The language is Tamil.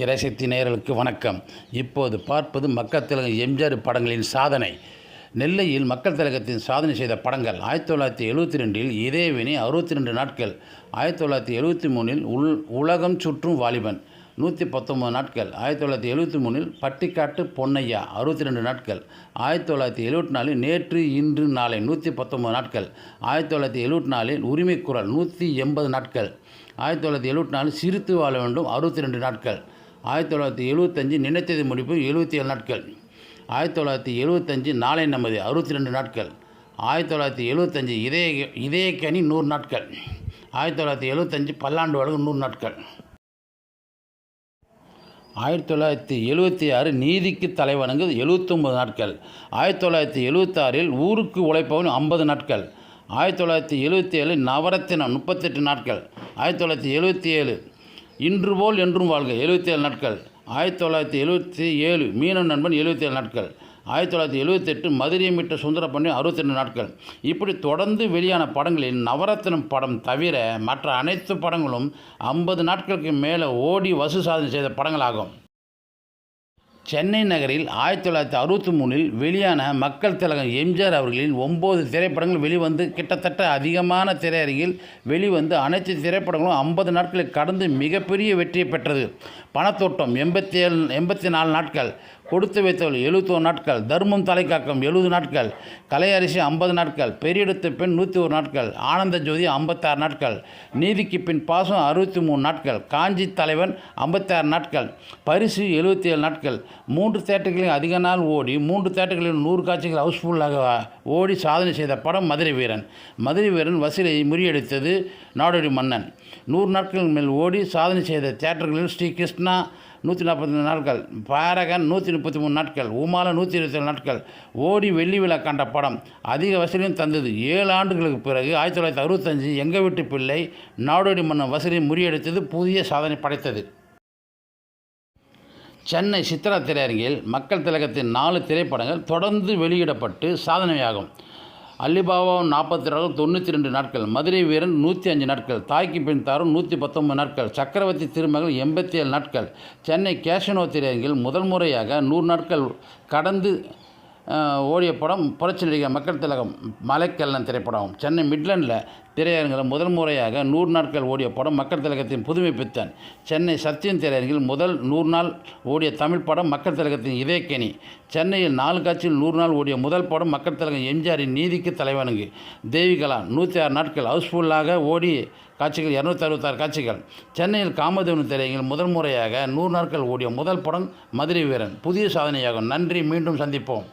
திரைசக்தி நேயர்களுக்கு வணக்கம். இப்போது பார்ப்பது மக்கள் திலகம் எம்ஜிஆர் படங்களின் சாதனை. நெல்லையில் மக்கள் திலகத்தின் சாதனை செய்த படங்கள் ஆயிரத்தி தொள்ளாயிரத்தி எழுபத்தி ரெண்டில் இதேவினை அறுபத்தி ரெண்டு நாட்கள். ஆயிரத்தி தொள்ளாயிரத்தி எழுபத்தி மூணில் உள் உலகம் சுற்றும் வாலிபன். நூற்றி பத்தொம்பது நாட்கள். ஆயிரத்தி தொள்ளாயிரத்தி எழுபத்தி மூணில் பட்டிக்காட்டு பொன்னையா அறுபத்தி ரெண்டு நாட்கள். ஆயிரத்தி தொள்ளாயிரத்தி எழுபத்தி நாலில் நேற்று இன்று நாளை நூற்றி பத்தொம்பது நாட்கள். ஆயிரத்தி தொள்ளாயிரத்தி எழுபத்தி நாலில் உரிமைக்குரல் நூற்றி எண்பது நாட்கள். ஆயிரத்தி தொள்ளாயிரத்தி எழுபத்தி நாலு சிரித்து வாழ வேண்டும் அறுபத்தி ரெண்டு நாட்கள். ஆயிரத்தி தொள்ளாயிரத்தி எழுபத்தஞ்சு நினைத்தது முடிப்பு எழுபத்தி ஏழு நாட்கள். ஆயிரத்தி தொள்ளாயிரத்தி எழுபத்தஞ்சு நாளை நமது அறுபத்தி ரெண்டு நாட்கள். ஆயிரத்தி தொள்ளாயிரத்தி எழுபத்தஞ்சு இதய இதயக்கணி நூறு நாட்கள். ஆயிரத்தி தொள்ளாயிரத்தி எழுபத்தஞ்சு பல்லாண்டு வழக்கு நூறு நாட்கள். ஆயிரத்தி தொள்ளாயிரத்தி எழுபத்தி ஆறு நீதிக்கு தலைவணங்கு எழுபத்தொம்பது நாட்கள். ஆயிரத்தி தொள்ளாயிரத்தி எழுபத்தாறில் ஊருக்கு உழைப்பவன் ஐம்பது நாட்கள். ஆயிரத்தி தொள்ளாயிரத்தி எழுபத்தி ஏழு நவரத்தினம் முப்பத்தெட்டு நாட்கள். ஆயிரத்தி தொள்ளாயிரத்தி எழுபத்தி ஏழு இன்று போல் என்றும் வாழ்க. எழுபத்தி ஏழு நாட்கள். ஆயிரத்தி தொள்ளாயிரத்தி எழுபத்தி ஏழு மீனவன் நண்பன் எழுபத்தி ஏழு நாட்கள். ஆயிரத்தி தொள்ளாயிரத்தி எழுபத்தெட்டு மதுரையை மீட்ட சுந்தரப்பண்ணி அறுபத்தெட்டு நாட்கள். இப்படி தொடர்ந்து வெளியான படங்களில் நவரத்னம் படம் தவிர மற்ற அனைத்து படங்களும் ஐம்பது நாட்களுக்கு மேலே ஓடி வசூல் சாதனை செய்த படங்களாகும். சென்னை நகரில் ஆயிரத்தி தொள்ளாயிரத்தி அறுபத்தி மூணில் வெளியான மக்கள் திலகம் எம்ஜிஆர் அவர்களின் ஒம்பது திரைப்படங்கள் வெளிவந்து கிட்டத்தட்ட அதிகமான திரையரங்கில் வெளிவந்து அனைத்து திரைப்படங்களும் ஐம்பது நாட்களை கடந்து மிகப்பெரிய வெற்றியை பெற்றது. பணத்தோட்டம் எண்பத்தி ஏழு எண்பத்தி நாலு நாட்கள். கொடுத்து வைத்தவள் எழுபத்தோரு நாட்கள் தர்மம் தலைக்காக்கம் எழுபது நாட்கள் கலையரிசி ஐம்பது நாட்கள் பெரியெடுத்த பெண் நூற்றி ஒரு நாட்கள் ஆனந்த ஜோதி ஐம்பத்தாறு நாட்கள் நீதிக்கு பின் பாசம் அறுபத்தி மூணு நாட்கள் காஞ்சி தலைவன் ஐம்பத்தாறு நாட்கள் பரிசு எழுபத்தி ஏழு நாட்கள். மூன்று தேட்டர்களில் அதிக நாள் ஓடி மூன்று தேட்டர்களில் நூறு காட்சிகள் ஹவுஸ்ஃபுல்லாக ஓடி சாதனை செய்த படம் மதுரை வீரன். மதுரை வீரன் வசூலை முறியடித்தது நாடோடி மன்னன். நூறு நாட்கள் மேல் ஓடி சாதனை செய்த தேட்டர்களில் ஸ்ரீ கிருஷ்ணா நூற்றி நாற்பத்தி நாட்கள் பாரகன் நூற்றி முப்பத்தி மூணு நாட்கள் உமால நூற்றி இருபத்தி நாட்கள் ஓடி வெள்ளி விழா கண்ட படம் அதிக வசூலையும் தந்தது. ஏழு ஆண்டுகளுக்கு பிறகு ஆயிரத்தி தொள்ளாயிரத்தி அறுபத்தஞ்சு எங்கள் வீட்டு பிள்ளை நாடோடி மன்னன் வசூலை முறியடித்தது புதிய சாதனை படைத்தது. சென்னை சித்ரா திரையரங்கில் மக்கள் திலகத்தின் நாலு திரைப்படங்கள் தொடர்ந்து வெளியிடப்பட்டு சாதனையாகும். அல்லிபாபாவும் நாற்பத்தி ரெண்டு தொண்ணூற்றி ரெண்டு நாட்கள் மதுரை வீரன் நூற்றி அஞ்சு நாட்கள் தாய்க்கு பின் தாரும் நூற்றி பத்தொன்பது நாட்கள் சக்கரவர்த்தி திருமகள் எண்பத்தி ஏழு நாட்கள் சென்னை கேஷனோ திரையரங்கில் முதல் முறையாக நூறு நாட்கள் கடந்து ஓடிய படம் புரட்சி நடிகர் மக்கள் திலகம் மலைக்கல்லன் திரைப்படம் சென்னை மிட்லண்டில் திரையரங்கில் முதல் முறையாக நூறு நாட்கள் ஓடிய படம் மக்கள் திலகத்தின் புதுமை பித்தன். சென்னை சத்தியன் திரையரங்கில் முதல் நூறு நாள் ஓடிய தமிழ் படம் மக்கள் திலகத்தின் இதயக்கேணி. சென்னையில் நாலு காட்சியில் நூறு நாள் ஓடிய முதல் படம் மக்கள் திலகம் எம்ஜிஆரின் நீதிக்கு தலைவனுங்கு தேவிகலா நூற்றி ஆறு நாட்கள் ஹவுஸ்ஃபுல்லாக ஓடி காட்சிகள் இரநூத்தி அறுபத்தாறு காட்சிகள். சென்னையில் காமதேவன் திரையரங்கில் முதல் முறையாக நூறு நாட்கள் ஓடிய முதல் படம் மதுரை வீரன். புதிய சாதனையாகும். நன்றி. மீண்டும் சந்திப்போம்.